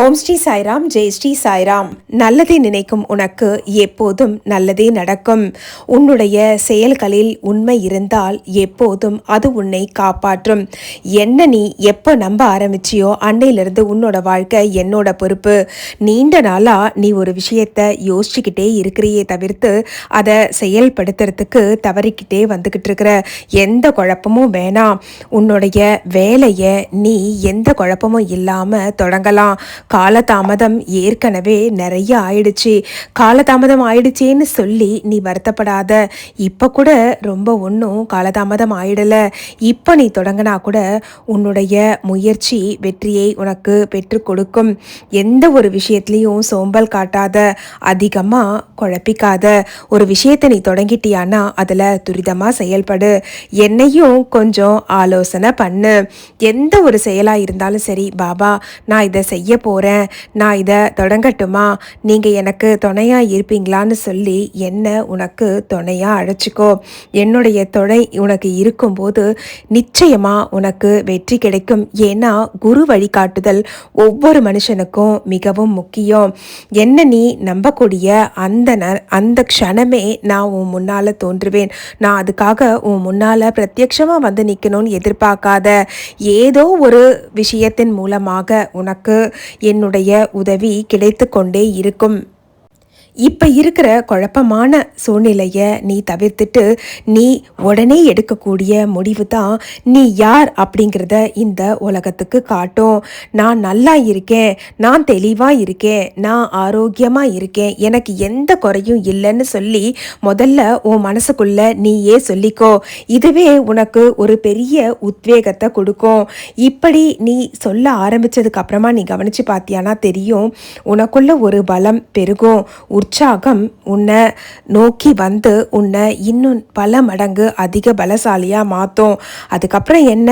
ஓம் ஸ்ரீ சாய்ராம் ஜெய் ஸ்ரீ சாய்ராம். நல்லதை நினைக்கும் உனக்கு எப்போதும் நல்லதே நடக்கும். உன்னுடைய செயல்களில் உண்மை இருந்தால் எப்போதும் அது உன்னை காப்பாற்றும். என்ன நீ எப்போ நம்ப ஆரம்பிச்சியோ அன்னையிலிருந்து உன்னோட வாழ்க்கை என்னோட பொறுப்பு. நீண்ட நாளாக நீ ஒரு விஷயத்தை யோசிச்சுக்கிட்டே இருக்கிறியே தவிர்த்து அதை செயல்படுத்துறதுக்கு தவறிக்கிட்டே வந்துக்கிட்டு இருக்கிற எந்த குழப்பமும் வேணாம். உன்னுடைய வேலையை நீ எந்த குழப்பமும் இல்லாமல் தொடங்கலாம். காலதாமதம் ஏற்கனவே நிறைய ஆயிடுச்சு. காலதாமதம் ஆயிடுச்சேன்னு சொல்லி நீ வருத்தப்படாத. இப்போ கூட ரொம்ப ஒன்றும் காலதாமதம் ஆயிடலை. இப்போ நீ தொடங்கினா கூட உன்னுடைய முயற்சி வெற்றியை உனக்கு பெற்று கொடுக்கும். எந்த ஒரு விஷயத்துலையும் சோம்பல் காட்டாத அதிகமாக குழப்பிக்காத. ஒரு விஷயத்தை நீ தொடங்கிட்டியானா அதில் துரிதமாக செயல்படு. என்னையும் கொஞ்சம் ஆலோசனை பண்ணு. எந்த ஒரு செயலாக இருந்தாலும் சரி பாபா நான் இதை செய்ய போகிறேன் நான் இதை தொடங்கட்டுமா? நீங்கள் எனக்கு துணையாக இருப்பீங்களான்னு சொல்லி என்ன உனக்கு துணையாக அழைச்சிக்கோ. என்னுடைய துணை உனக்கு இருக்கும்போது நிச்சயமாக உனக்கு வெற்றி கிடைக்கும். ஏன்னா குரு வழிகாட்டுதல் ஒவ்வொரு மனுஷனுக்கும் மிகவும் முக்கியம். என்ன நீ நம்பக்கூடிய அந்த ந அந்த க்ஷணமே நான் உன் முன்னால் தோன்றுவேன். நான் அதுக்காக உன் முன்னால் பிரத்யக்ஷமாக வந்து நிற்கணும்னு எதிர்பார்க்காத ஏதோ ஒரு விஷயத்தின் மூலமாக உனக்கு என்னுடைய உதவி கிடைத்து கொண்டே இருக்கும். இப்போ இருக்கிற குழப்பமான சூழ்நிலையை நீ தவிர்த்துட்டு நீ உடனே எடுக்கக்கூடிய முடிவு தான் நீ யார் அப்படிங்கிறத இந்த உலகத்துக்கு காட்டும். நான் நல்லா இருக்கேன் நான் தெளிவாக இருக்கேன் நான் ஆரோக்கியமாக இருக்கேன் எனக்கு எந்த குறையும் இல்லைன்னு சொல்லி முதல்ல உன் மனசுக்குள்ள நீயே சொல்லிக்கோ. இதுவே உனக்கு ஒரு பெரிய உத்வேகத்தை கொடுக்கும். இப்படி நீ சொல்ல ஆரம்பிச்சதுக்கு அப்புறமா நீ கவனித்து பார்த்தியானா தெரியும். உனக்குள்ள ஒரு பலம் பெருகும். உற்சாகம் உன்னை நோக்கி வந்து உன்னை இன்னும் பல மடங்கு அதிக பலசாலியாக மாற்றும் அதுக்கப்புறம் என்ன?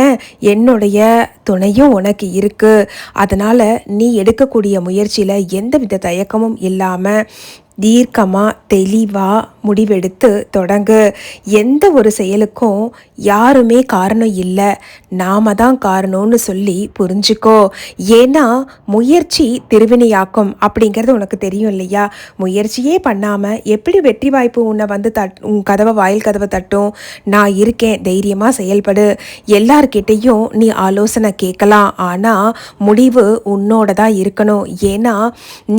என்னுடைய துணையும் உனக்கு இருக்குது அதனால் நீ எடுக்கக்கூடிய முயற்சியில் எந்தவித தயக்கமும் இல்லாமல் தீர்க்கமாக தெளிவாக முடிவெடுத்து தொடங்கு. எந்த ஒரு செயலுக்கும் யாருமே காரணம் இல்லை. நாம தான் காரணம்னு சொல்லி புரிஞ்சுக்கோ. ஏன்னா முயற்சி திருவினையாக்கும் அப்படிங்கிறது உனக்கு தெரியும் இல்லையா? முயற்சியே பண்ணாமல் எப்படி வெற்றி வாய்ப்பு உன்னை வந்து தட் உன் கதவை வாயில் கதவை தட்டும்? நான் இருக்கேன் தைரியமாக செயல்படு. எல்லார்கிட்டேயும் நீ ஆலோசனை கேட்கலாம். ஆனால் முடிவு உன்னோட தான் இருக்கணும். ஏன்னா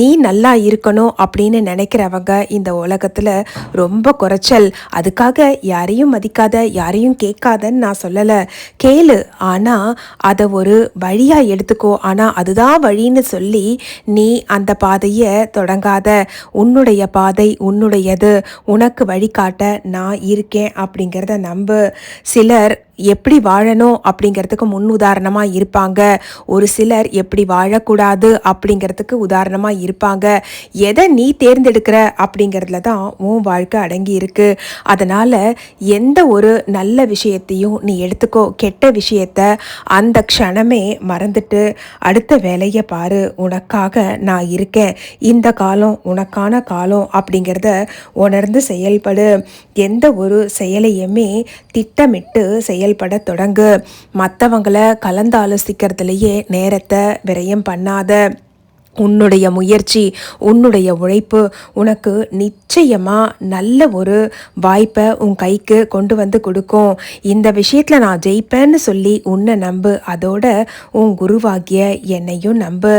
நீ நல்லா இருக்கணும் அப்படின்னு நினைக்கிறவங்க இந்த உலகத்தில் ரொம்ப குறைச்சல். அதுக்காக யாரையும் மதிக்காத யாரையும் கேட்காதன்னு நான் சொல்லலை. கேளு ஆனால் அதை ஒரு வழியாக எடுத்துக்கோ. ஆனால் அதுதான் வழின்னு சொல்லி நீ அந்த பாதையை தொடங்காத. உன்னுடைய பாதை உன்னுடையது. உனக்கு வழிகாட்ட நான் இருக்கேன் அப்படிங்கிறத நம்பு. சிலர் எப்படி வாழணும் அப்படிங்கிறதுக்கு முன் உதாரணமாக இருப்பாங்க. ஒரு சிலர் எப்படி வாழக்கூடாது அப்படிங்கிறதுக்கு உதாரணமாக இருப்பாங்க. எதை நீ தேர்ந்தெடுக்கிற அப்படிங்கிறதுல தான் உன் வாழ்க்கை அடங்கி இருக்கு. அதனால் எந்த ஒரு நல்ல விஷயத்தையும் நீ எடுத்துக்கோ கெட்ட விஷயத்த அந்த க்ஷணமே மறந்துட்டு அடுத்த வேலையை பாரு உனக்காக நான் இருக்கேன். இந்த காலம் உனக்கான காலம் அப்படிங்கிறத உணர்ந்து செயல்படு. எந்த ஒரு செயலையுமே திட்டமிட்டு செயல் செயல்பட தொடங்கு. மற்றவங்களை கலந்து ஆலோசிக்கிறதுலேயே நேரத்தை விரயம் பண்ணாத. உன்னுடைய முயற்சி உன்னுடைய உழைப்பு உனக்கு நிச்சயமாக நல்ல ஒரு வாய்ப்பை உன் கைக்கு கொண்டு வந்து கொடுக்கும். இந்த விஷயத்தில் நான் ஜெயிப்பேன்னு சொல்லி உன்னை நம்பு. அதோட உன் குருவாகிய என்னையும் நம்பு.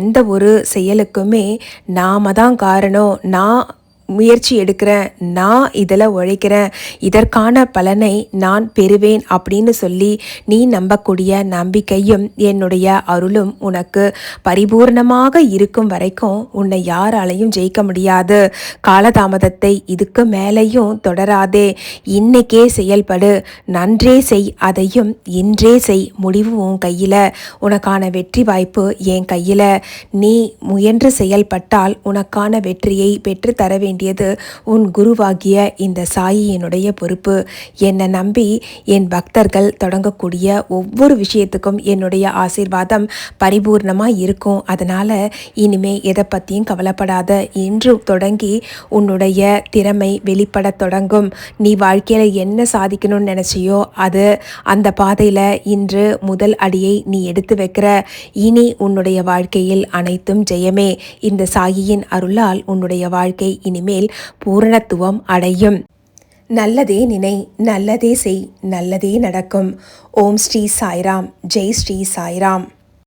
எந்த ஒரு செயலுக்குமே நாம தான் காரணம். நான் முயற்சி எடுக்கிறேன் நான் இதில் உழைக்கிறேன் இதற்கான பலனை நான் பெறுவேன் அப்படின்னு சொல்லி நீ நம்பக்கூடிய நம்பிக்கையும் என்னுடைய அருளும் உனக்கு பரிபூர்ணமாக இருக்கும் வரைக்கும் உன்னை யாராலையும் ஜெயிக்க முடியாது. காலதாமதத்தை இதுக்கு மேலேயும் தொடராதே. இன்னைக்கே செயல்படு நன்றே செய் அதையும் இன்றே செய் முடிவு உன் கையில். உனக்கான வெற்றி வாய்ப்பு என் கையில். நீ முயன்று செயல்பட்டால் உனக்கான வெற்றியை பெற்றுத்தர வேண்டும் வேண்டியது. உன் குருவாகிய இந்த சாயியினுடைய பொறுப்பு. என்னை நம்பி என் பக்தர்கள் தொடங்கக்கூடிய ஒவ்வொரு விஷயத்துக்கும் என்னுடைய ஆசீர்வாதம் பரிபூர்ணமாக இருக்கும். அதனால் இனிமே எதை பற்றியும் கவலைப்படாத. இன்று தொடங்கி உன்னுடைய திறமை வெளிப்படத் தொடங்கும். நீ வாழ்க்கையில் என்ன சாதிக்கணும்னு நினச்சியோ அது அந்த பாதையில் இன்று முதல் அடியை நீ எடுத்து வைக்கிற. இனி உன்னுடைய வாழ்க்கையில் அனைத்தும் ஜெயமே. இந்த சாயியின் அருளால் உன்னுடைய வாழ்க்கை இனிமே இனிமேல் பூரணத்துவம் அடையும். நல்லதே நினை நல்லதே செய் நல்லதே நடக்கும். ஓம் ஸ்ரீ சாய்ராம் ஜெய் ஸ்ரீ சாய்ராம்.